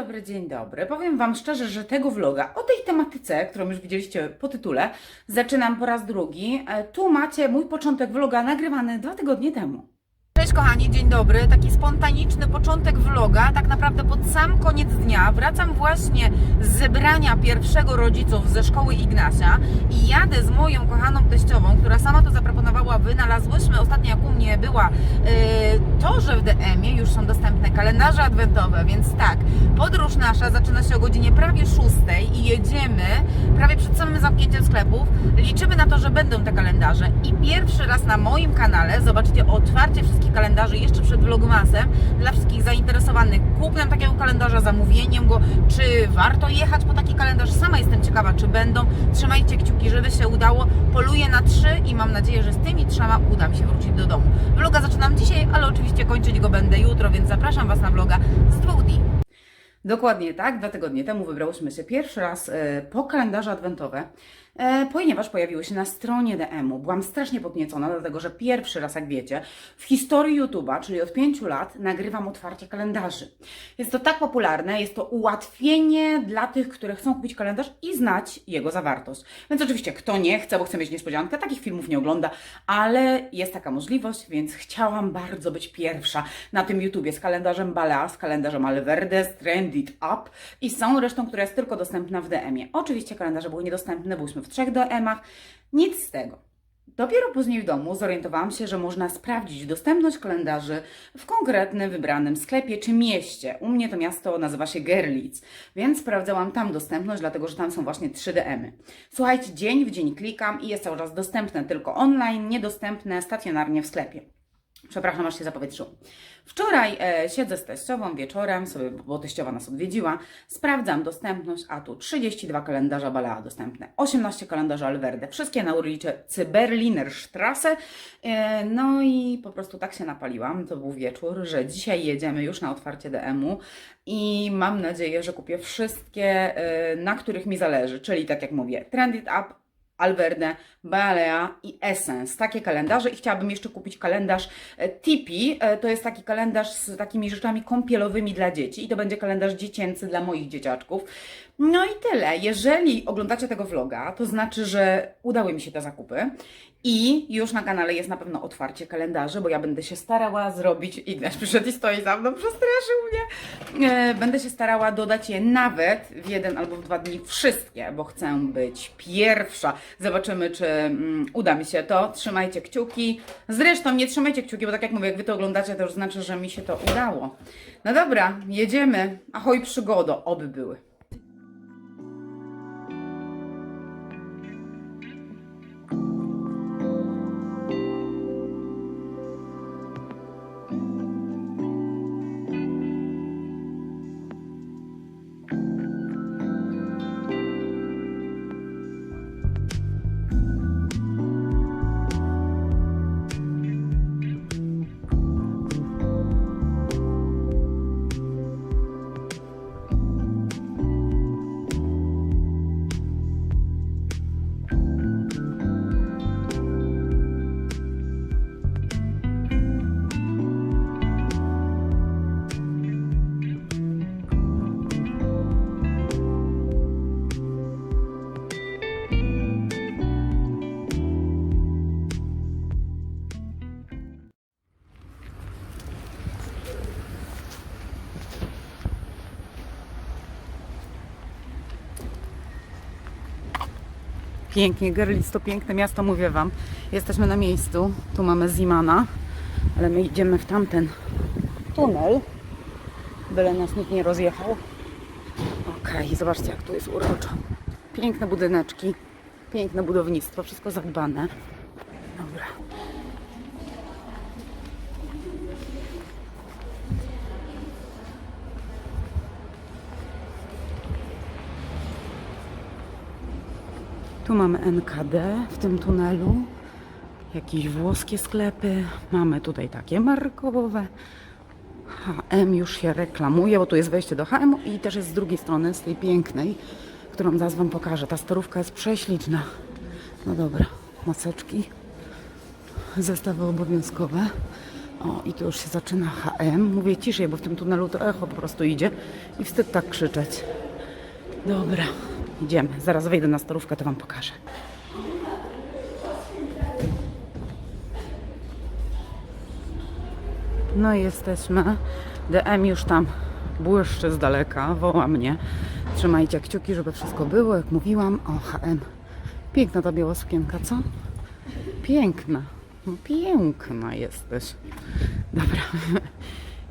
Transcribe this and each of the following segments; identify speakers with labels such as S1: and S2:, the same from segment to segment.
S1: dobry, dzień dobry. Powiem Wam szczerze, że tego vloga o tej tematyce, którą już widzieliście po tytule, zaczynam po raz drugi. E, Tu macie mój początek vloga nagrywany dwa tygodnie temu. Cześć kochani, dzień dobry. Taki spontaniczny początek vloga, tak naprawdę pod sam koniec dnia. Wracam właśnie z zebrania pierwszego rodziców ze szkoły Ignasia i jadę z moją kochaną teściową, która sama to zaproponowała. Wynalazłyśmy ostatnio, jak u mnie była, yy, to, że w DM-ie już są dostępne kalendarze adwentowe, więc tak, podróż nasza zaczyna się o godzinie prawie 6 i jedziemy prawie przed samym zamknięciem sklepów. Liczymy na to, że będą te kalendarze i pierwszy raz na moim kanale zobaczycie otwarcie wszystkich kalendarzy jeszcze przed vlogmasem dla wszystkich zainteresowanych kupnem takiego kalendarza, zamówieniem go, czy warto jechać po taki kalendarz. Sama jestem ciekawa, czy będą. Trzymajcie kciuki, żeby się udało. Poluję na trzy i mam nadzieję, że z tymi trzema uda mi się wrócić do domu. Vloga zaczynam dzisiaj, ale oczywiście kończyć go będę jutro, więc zapraszam Was na vloga z dwóch dni. Dokładnie tak, dwa tygodnie temu wybrałyśmy się pierwszy raz e, po kalendarze adwentowe, ponieważ pojawiły się na stronie DM-u. Byłam strasznie podniecona, dlatego że pierwszy raz, jak wiecie, w historii YouTube'a, czyli od pięciu lat, nagrywam otwarcie kalendarzy. Jest to tak popularne, jest to ułatwienie dla tych, które chcą kupić kalendarz i znać jego zawartość. Więc oczywiście, kto nie chce, bo chce mieć niespodziankę, takich filmów nie ogląda, ale jest taka możliwość, więc chciałam bardzo być pierwsza na tym YouTubie z kalendarzem Balea, z kalendarzem Alverde, z Trendit Up i z całą resztą, która jest tylko dostępna w DM-ie. Oczywiście kalendarze były niedostępne, w trzech DM-ach, nic z tego. Dopiero później w domu zorientowałam się, że można sprawdzić dostępność kalendarzy w konkretnym wybranym sklepie czy mieście. U mnie to miasto nazywa się Gerlitz, więc sprawdzałam tam dostępność, dlatego że tam są właśnie 3 DM-y. Słuchajcie, dzień w dzień klikam i jest cały czas dostępne tylko online, niedostępne stacjonarnie w sklepie. Przepraszam, aż się zapowietrzyło. Wczoraj e, siedzę z teściową wieczorem, sobie, bo teściowa nas odwiedziła, sprawdzam dostępność, a tu 32 kalendarza Balea dostępne, 18 kalendarzy Alverde, wszystkie na ulicy Berliner Strasse. E, no i po prostu tak się napaliłam, to był wieczór, że dzisiaj jedziemy już na otwarcie DM-u i mam nadzieję, że kupię wszystkie, e, na których mi zależy, czyli tak jak mówię, Trendit Up, Alverde, Balea i Essence. Takie kalendarze i chciałabym jeszcze kupić kalendarz e, Tipi. E, To jest taki kalendarz z takimi rzeczami kąpielowymi dla dzieci i to będzie kalendarz dziecięcy dla moich dzieciaczków. No i tyle. Jeżeli oglądacie tego vloga, to znaczy, że udały mi się te zakupy i już na kanale jest na pewno otwarcie kalendarzy, bo ja będę się starała zrobić, Ignaś przyszedł i stoi za mną, przestraszył mnie. E, Będę się starała dodać je nawet w jeden albo w dwa dni wszystkie, bo chcę być pierwsza. Zobaczymy, czy mm, uda mi się to. Trzymajcie kciuki. Zresztą nie trzymajcie kciuki, bo tak jak mówię, jak wy to oglądacie, to już znaczy, że mi się to udało. No dobra, jedziemy. Ahoj przygodo, oby były. Pięknie, Görlitz to piękne miasto, mówię Wam. Jesteśmy na miejscu, tu mamy Zimana, ale my idziemy w tamten tunel, byle nas nikt nie rozjechał. Okej, zobaczcie jak tu jest uroczo. Piękne budyneczki, piękne budownictwo, wszystko zadbane. Dobra. Tu mamy NKD w tym tunelu. Jakieś włoskie sklepy. Mamy tutaj takie markowe. HM już się reklamuje, bo tu jest wejście do HM i też jest z drugiej strony, z tej pięknej, którą zaraz Wam pokażę. Ta starówka jest prześliczna. No dobra, maseczki. Zestawy obowiązkowe. O, i tu już się zaczyna HM. Mówię ciszej, bo w tym tunelu to echo po prostu idzie i wstyd tak krzyczeć. Dobra, idziemy. Zaraz wejdę na starówkę, to Wam pokażę. No i jesteśmy. DM już tam błyszczy z daleka, woła mnie. Trzymajcie kciuki, żeby wszystko było, jak mówiłam. O, HM. Piękna ta biała sukienka, co? Piękna. No, piękna jesteś. Dobra.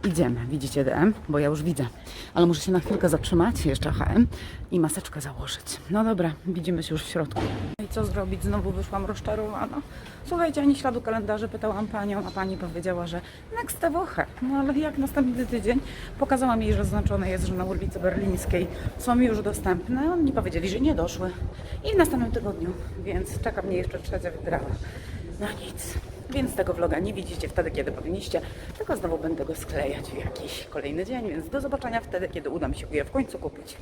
S1: Idziemy. Widzicie DM? Bo ja już widzę. Ale muszę się na chwilkę zatrzymać, jeszcze HM i maseczkę założyć. No dobra, widzimy się już w środku. I co zrobić? Znowu wyszłam rozczarowana. Słuchajcie, ani śladu kalendarzy pytałam panią, a pani powiedziała, że next Woche. No ale jak następny tydzień pokazałam jej, że zaznaczone jest, że na ulicy Berlińskiej są już dostępne. Oni powiedzieli, że nie doszły. I w następnym tygodniu, więc czeka mnie jeszcze trzecia wygrała. No nic. Więc tego vloga nie widzicie wtedy, kiedy powinniście, tylko znowu będę go sklejać w jakiś kolejny dzień, więc do zobaczenia wtedy, kiedy uda mi się je w końcu kupić.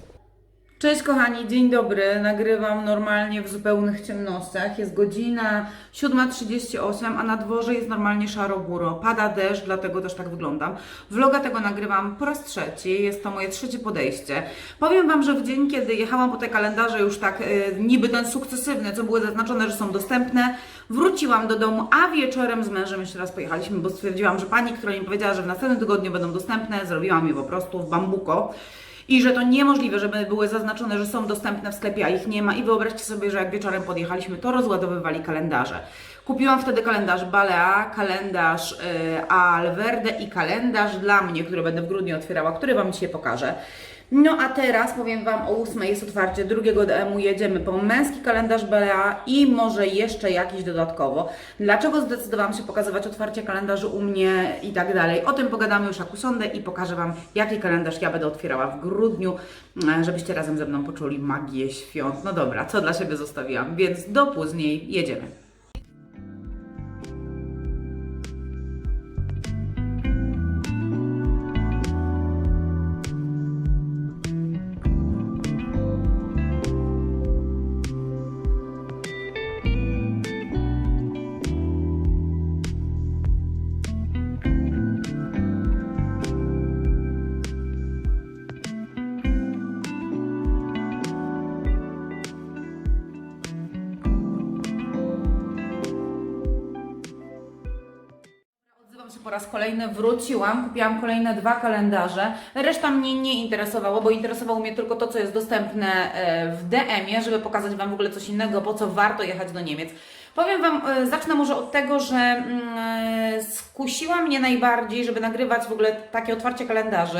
S1: Cześć kochani, dzień dobry. Nagrywam normalnie w zupełnych ciemnościach. Jest godzina 7.38, a na dworze jest normalnie szaro-buro. Pada deszcz, dlatego też tak wyglądam. Vloga tego nagrywam po raz trzeci, jest to moje trzecie podejście. Powiem Wam, że w dzień, kiedy jechałam po te kalendarze już tak y, niby ten sukcesywny, co były zaznaczone, że są dostępne, wróciłam do domu, a wieczorem z mężem jeszcze raz pojechaliśmy, bo stwierdziłam, że pani, która mi powiedziała, że w następnym tygodniu będą dostępne, zrobiłam je po prostu w bambuko i że to niemożliwe, żeby były zaznaczone, że są dostępne w sklepie, a ich nie ma. I wyobraźcie sobie, że jak wieczorem podjechaliśmy, to rozładowywali kalendarze. Kupiłam wtedy kalendarz Balea, kalendarz y, Alverde i kalendarz dla mnie, który będę w grudniu otwierała, który Wam dzisiaj pokażę. No a teraz powiem Wam o 8 jest otwarcie drugiego DM-u, jedziemy po męski kalendarz Balea i może jeszcze jakiś dodatkowo. Dlaczego zdecydowałam się pokazywać otwarcie kalendarzy u mnie i tak dalej? O tym pogadamy już jak usiądę i pokażę Wam, jaki kalendarz ja będę otwierała w grudniu, e, żebyście razem ze mną poczuli magię świąt. No dobra, co dla siebie zostawiłam, więc do później jedziemy. Kolejny, wróciłam, kupiłam kolejne dwa kalendarze. Reszta mnie nie interesowało, bo interesowało mnie tylko to, co jest dostępne e, w DM-ie, żeby pokazać Wam w ogóle coś innego, po co warto jechać do Niemiec. Powiem Wam, e, zacznę może od tego, że mm, e, skusiła mnie najbardziej, żeby nagrywać w ogóle takie otwarcie kalendarzy,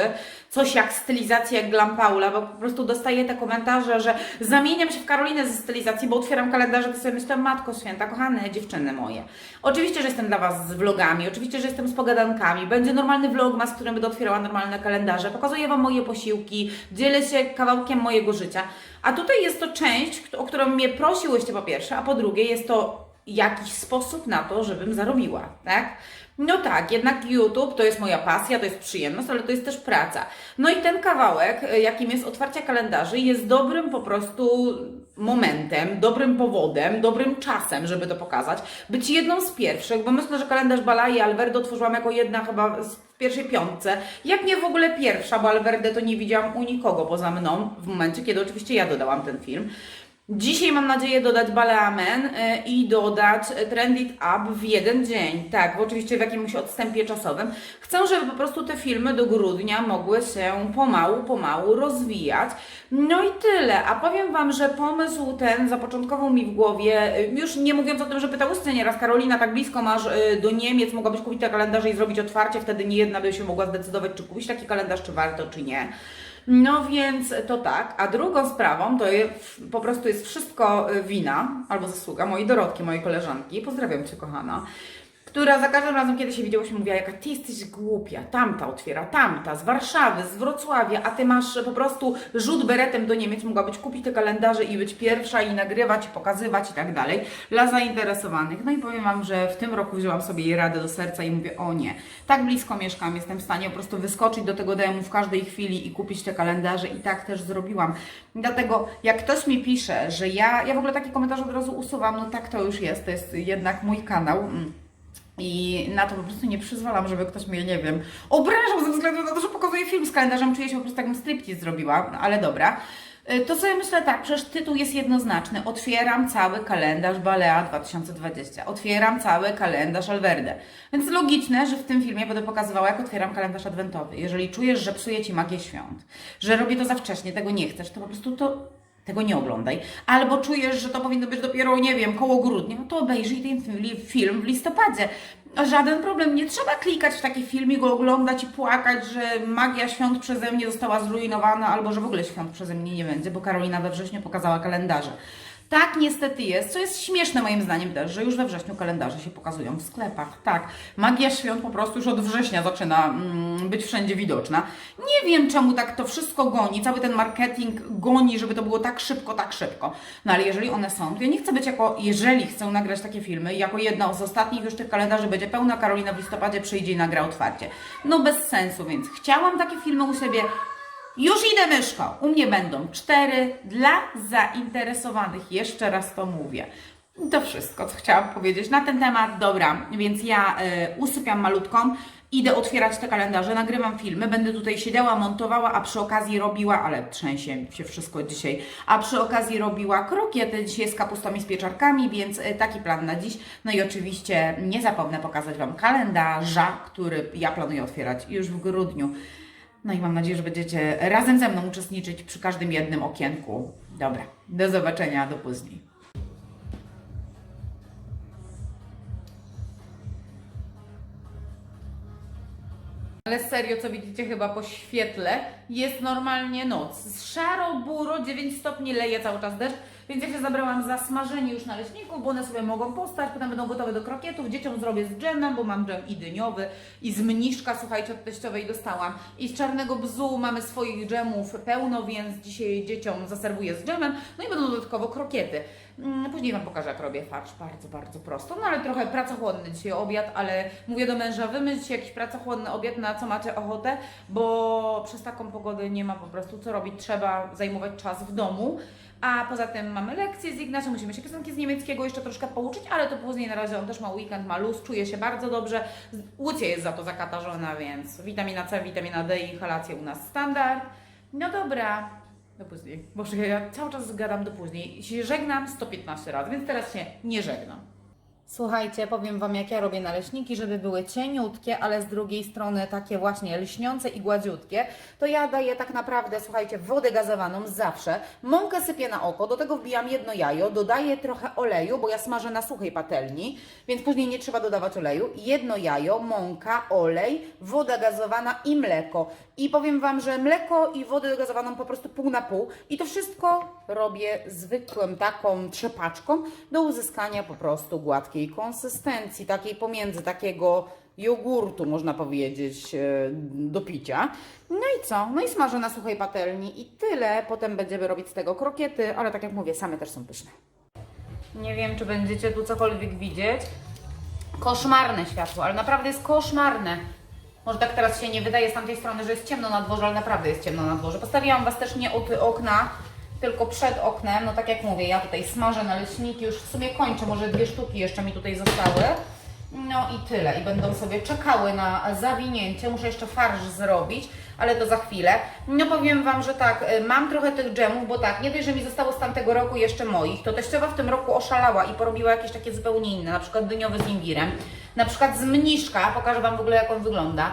S1: coś jak stylizacja, jak Glam Paula, bo po prostu dostaję te komentarze, że zamieniam się w Karolinę ze stylizacji, bo otwieram kalendarze, to sobie myślę, Matko Święta, kochane dziewczyny moje. Oczywiście, że jestem dla Was z vlogami, oczywiście, że jestem z pogadankami, będzie normalny vlogmas, w którym będę otwierała normalne kalendarze, pokazuję Wam moje posiłki, dzielę się kawałkiem mojego życia, a tutaj jest to część, o którą mnie prosiłyście po pierwsze, a po drugie jest to jakiś sposób na to, żebym zarobiła, tak? No tak, jednak YouTube to jest moja pasja, to jest przyjemność, ale to jest też praca. No i ten kawałek, y, jakim jest otwarcie kalendarzy, jest dobrym po prostu momentem, dobrym powodem, dobrym czasem, żeby to pokazać. Być jedną z pierwszych, bo myślę, że kalendarz Bala i Alverdo otworzyłam jako jedna chyba w pierwszej piątce. Jak nie w ogóle pierwsza, bo Alverde to nie widziałam u nikogo poza mną, w momencie, kiedy oczywiście ja dodałam ten film. Dzisiaj mam nadzieję dodać Baleamen y, i dodać Trend It Up w jeden dzień. Tak, bo oczywiście w jakimś odstępie czasowym. Chcę, żeby po prostu te filmy do grudnia mogły się pomału, pomału rozwijać. No i tyle. A powiem Wam, że pomysł ten zapoczątkował mi w głowie, y, już nie mówiąc o tym, że pytałyście nieraz, Karolina, tak blisko masz y, do Niemiec, mogłabyś kupić te kalendarze i zrobić otwarcie, wtedy nie jedna by się mogła zdecydować, czy kupić taki kalendarz, czy warto, czy nie. No więc to tak. A drugą sprawą to jest, po prostu jest wszystko y, wina albo zasługa mojej Dorotki, mojej koleżanki. Pozdrawiam Cię, kochana. Która za każdym razem, kiedy się widziałyśmy, mówiła, jaka Ty jesteś głupia. Tamta otwiera, tamta, z Warszawy, z Wrocławia, a Ty masz po prostu rzut beretem do Niemiec. Mogłabyś kupić te kalendarze i być pierwsza i nagrywać, i pokazywać i tak dalej. Dla zainteresowanych. No i powiem Wam, że w tym roku wzięłam sobie jej radę do serca i mówię, o nie, tak blisko mieszkam, jestem w stanie po prostu wyskoczyć do tego DM-u w każdej chwili i kupić te kalendarze i tak też zrobiłam. Dlatego jak ktoś mi pisze, że ja, ja w ogóle takie komentarze od razu usuwam, no tak to już jest, to jest jednak mój kanał. I na to po prostu nie przyzwalam, żeby ktoś mnie, nie wiem, obrażał ze względu na to, że pokazuje film z kalendarzem. Czuję się po prostu takim striptease zrobiła, ale dobra. Y, To sobie myślę tak, przecież tytuł jest jednoznaczny. Otwieram cały kalendarz Balea 2020. Otwieram cały kalendarz Alverde. Więc logiczne, że w tym filmie będę pokazywała, jak otwieram kalendarz adwentowy. Jeżeli czujesz, że psuje Ci magię świąt, że robię to za wcześnie, tego nie chcesz, to po prostu to tego nie oglądaj. Albo czujesz, że to powinno być dopiero, nie wiem, koło grudnia, to obejrzyj ten fi- film w listopadzie. Żaden problem, nie trzeba klikać w taki film i go oglądać i płakać, że magia świąt przeze mnie została zrujnowana, albo że w ogóle świąt przeze mnie nie będzie, bo Karolina we wrześniu pokazała kalendarze. Tak niestety jest, co jest śmieszne moim zdaniem też, że już we wrześniu kalendarze się pokazują w sklepach. Tak, magia świąt po prostu już od września zaczyna mm, być wszędzie widoczna. Nie wiem czemu tak to wszystko goni, cały ten marketing goni, żeby to było tak szybko, tak szybko. No ale jeżeli one są, to ja nie chcę być jako, jeżeli chcę nagrać takie filmy, jako jedna z ostatnich już tych kalendarzy będzie pełna, Karolina w listopadzie przyjdzie i nagra otwarcie. No bez sensu, więc chciałam takie filmy u siebie, już idę myszką. U mnie będą cztery dla zainteresowanych. Jeszcze raz to mówię. To wszystko, co chciałam powiedzieć na ten temat. Dobra, więc ja y, usypiam malutką, idę otwierać te kalendarze, nagrywam filmy, będę tutaj siedziała, montowała, a przy okazji robiła, ale trzęsie się wszystko dzisiaj, a przy okazji robiła krokiety dzisiaj z kapustą i z pieczarkami, więc y, taki plan na dziś. No i oczywiście nie zapomnę pokazać Wam kalendarza, który ja planuję otwierać już w grudniu. No i mam nadzieję, że będziecie razem ze mną uczestniczyć przy każdym jednym okienku. Dobra, do zobaczenia, do później. Ale serio, co widzicie chyba po świetle, jest normalnie noc. Szaro, buro, 9 stopni, leje cały czas deszcz, więc ja się zabrałam za smażenie już naleśników, bo one sobie mogą postać, potem będą gotowe do krokietów. Dzieciom zrobię z dżemem, bo mam dżem i dyniowy, i z mniszka, słuchajcie, od teściowej dostałam. I z czarnego bzu mamy swoich dżemów pełno, więc dzisiaj dzieciom zaserwuję z dżemem. No i będą dodatkowo krokiety. Mm, Później Wam pokażę, jak robię farsz. Bardzo, bardzo prosto. No ale trochę pracochłonny dzisiaj obiad, ale mówię do męża, wymyślcie jakiś pracochłonny obiad, na co macie ochotę, bo przez taką pogodę nie ma po prostu co robić. Trzeba zajmować czas w domu. A poza tym mamy lekcje z Ignacem, musimy się piosenki z niemieckiego jeszcze troszkę pouczyć, ale to później na razie on też ma weekend, ma luz, czuje się bardzo dobrze. Łucie jest za to zakatarzona, więc witamina C, witamina D i inhalacje u nas standard. No dobra, do później. Boże, ja cały czas zgadam do później. Się żegnam 115 razy, więc teraz się nie żegnam. Słuchajcie, powiem Wam, jak ja robię naleśniki, żeby były cieniutkie, ale z drugiej strony takie właśnie lśniące i gładziutkie, to ja daję tak naprawdę, słuchajcie, wodę gazowaną zawsze, mąkę sypię na oko, do tego wbijam jedno jajo, dodaję trochę oleju, bo ja smażę na suchej patelni, więc później nie trzeba dodawać oleju, jedno jajo, mąka, olej, woda gazowana i mleko. I powiem Wam, że mleko i wodę gazowaną po prostu pół na pół i to wszystko robię zwykłą taką trzepaczką do uzyskania po prostu gładkiej konsystencji, takiej pomiędzy takiego jogurtu, można powiedzieć, e, do picia. No i co? No i smażę na suchej patelni i tyle. Potem będziemy robić z tego krokiety, ale tak jak mówię, same też są pyszne. Nie wiem, czy będziecie tu cokolwiek widzieć. Koszmarne światło, ale naprawdę jest koszmarne. Może tak teraz się nie wydaje z tamtej strony, że jest ciemno na dworze, ale naprawdę jest ciemno na dworze. Postawiłam Was też nie od okna, tylko przed oknem. No tak jak mówię, ja tutaj smażę naleśniki, już w sumie kończę, może dwie sztuki jeszcze mi tutaj zostały. No i tyle. I będą sobie czekały na zawinięcie. Muszę jeszcze farsz zrobić, ale to za chwilę. No powiem Wam, że tak, y, mam trochę tych dżemów, bo tak, nie dość, że mi zostało z tamtego roku jeszcze moich, to teściowa w tym roku oszalała i porobiła jakieś takie zupełnie inne, na przykład dyniowy z imbirem, na przykład z mniszka, pokażę Wam w ogóle jak on wygląda.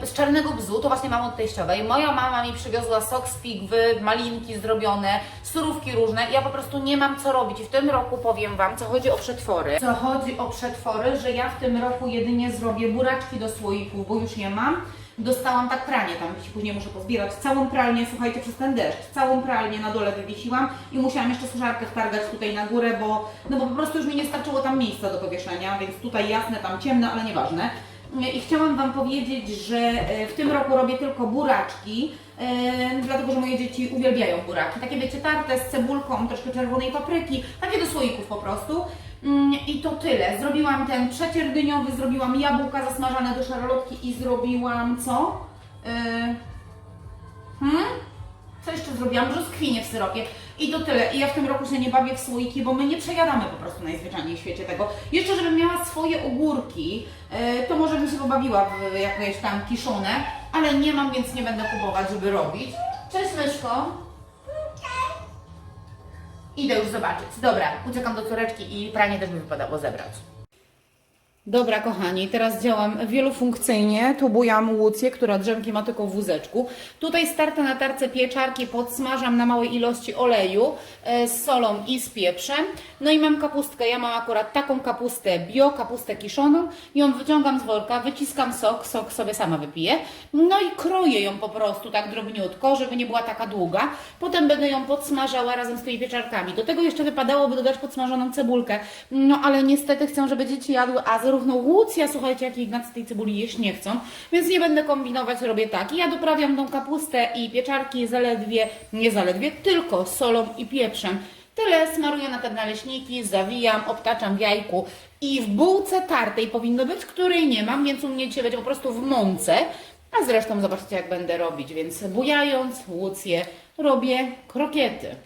S1: Yy, z czarnego bzu, to właśnie mam od teściowej. Moja mama mi przywiozła sok z pigwy, malinki zrobione, surówki różne ja po prostu nie mam co robić. I w tym roku powiem Wam, co chodzi o przetwory. Co chodzi o przetwory, że ja w tym roku jedynie zrobię buraczki do słoików, bo już nie mam. Dostałam tak pranie, tam później muszę pozbierać całą pralnię, słuchajcie, przez ten deszcz, całą pralnię na dole wywiesiłam i musiałam jeszcze suszarkę wtargać tutaj na górę, bo, no bo po prostu już mi nie starczyło tam miejsca do powieszenia, więc tutaj jasne, tam ciemne, ale nieważne. I chciałam Wam powiedzieć, że e, w tym roku robię tylko buraczki, e, dlatego że moje dzieci uwielbiają buraki. Takie wiecie, tarte z cebulką, troszkę czerwonej papryki, takie do słoików po prostu. Mm, I to tyle. Zrobiłam ten przecier dyniowy, zrobiłam jabłka zasmażane do szarlotki i zrobiłam co? E, hmm? Co jeszcze zrobiłam? Brzoskwinie w syropie. I to tyle. I ja w tym roku się nie bawię w słoiki, bo my nie przejadamy po prostu najzwyczajniej w świecie tego. Jeszcze żebym miała swoje ogórki, e, to może bym się pobawiła w jakieś tam kiszone, ale nie mam, więc nie będę kupować, żeby robić. Cześć myszko. Idę już zobaczyć. Dobra, uciekam do córeczki i pranie też by wypadało zebrać. Dobra, kochani, teraz działam wielofunkcyjnie. Tu bujam łucję, która drzemki ma tylko w wózeczku. Tutaj startę na tarce pieczarki podsmażam na małej ilości oleju e, z solą i z pieprzem. No i mam kapustkę. Ja mam akurat taką kapustę bio, kapustę kiszoną. Ją wyciągam z worka, wyciskam sok, sok sobie sama wypiję. No i kroję ją po prostu tak drobniutko, żeby nie była taka długa. Potem będę ją podsmażała razem z tymi pieczarkami. Do tego jeszcze wypadałoby dodać podsmażoną cebulkę. No ale niestety chcę, żeby dzieci jadły, a zarówno Łucja, słuchajcie, jak i Ignacy tej cebuli jeść nie chcą, więc nie będę kombinować, robię tak. Ja doprawiam tą kapustę i pieczarki zaledwie, nie zaledwie, tylko solą i pieprzem. Tyle smaruję na te naleśniki, zawijam, obtaczam w jajku i w bułce tartej powinno być, której nie mam, więc u mnie dzisiaj będzie po prostu w mące. A zresztą zobaczycie, jak będę robić, więc bujając łucję robię krokiety.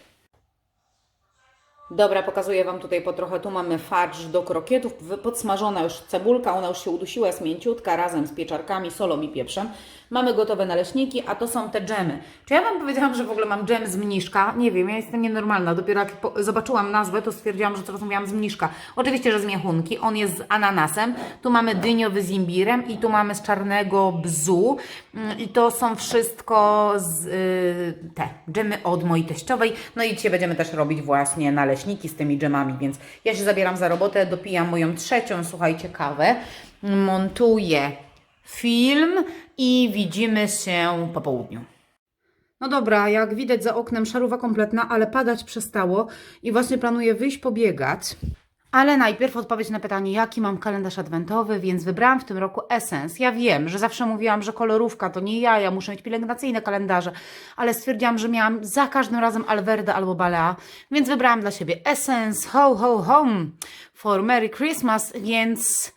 S1: Dobra, pokazuję Wam tutaj po trochę. Tu mamy farsz do krokietów, podsmażona już cebulka, ona już się udusiła, jest mięciutka, razem z pieczarkami, solą i pieprzem. Mamy gotowe naleśniki, a to są te dżemy. Czy ja Wam powiedziałam, że w ogóle mam dżem z mniszka? Nie wiem, ja jestem nienormalna. Dopiero jak zobaczyłam nazwę, to stwierdziłam, że to rozumiałam z mniszka. Oczywiście, że z miechunki. On jest z ananasem. Tu mamy dyniowy z imbirem i tu mamy z czarnego bzu. Mm, I to są wszystko z, y, te dżemy od mojej teściowej. No i dzisiaj będziemy też robić właśnie naleśniki z tymi dżemami, więc ja się zabieram za robotę, dopijam moją trzecią, słuchajcie, kawę, montuję film i widzimy się po południu. No dobra, jak widać za oknem szaruwa kompletna, ale padać przestało i właśnie planuję wyjść pobiegać. Ale najpierw odpowiedź na pytanie, jaki mam kalendarz adwentowy, więc wybrałam w tym roku Essence. Ja wiem, że zawsze mówiłam, że kolorówka to nie ja, ja muszę mieć pielęgnacyjne kalendarze, ale stwierdziłam, że miałam za każdym razem Alverde albo Balea, więc wybrałam dla siebie Essence Ho Ho Home for Merry Christmas, więc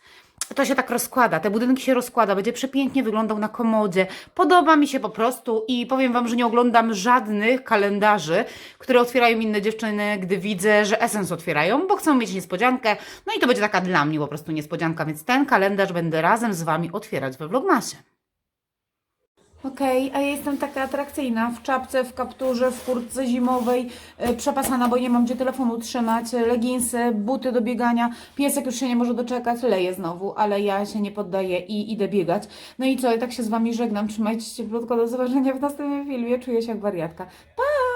S1: to się tak rozkłada, te budynki się rozkłada, będzie przepięknie wyglądał na komodzie. Podoba mi się po prostu i powiem Wam, że nie oglądam żadnych kalendarzy, które otwierają inne dziewczyny, gdy widzę, że Essence otwierają, bo chcą mieć niespodziankę. No i to będzie taka dla mnie po prostu niespodzianka, więc ten kalendarz będę razem z Wami otwierać we Vlogmasie. Okej, a ja jestem taka atrakcyjna w czapce, w kapturze, w kurtce zimowej, e, przepasana, bo nie mam gdzie telefonu trzymać, e, leginsy, buty do biegania. Piesek już się nie może doczekać, leje znowu, ale ja się nie poddaję i idę biegać. No i co, i tak się z Wami żegnam. Trzymajcie się cieplutko, do zobaczenia w następnym filmie. Czuję się jak wariatka. Pa!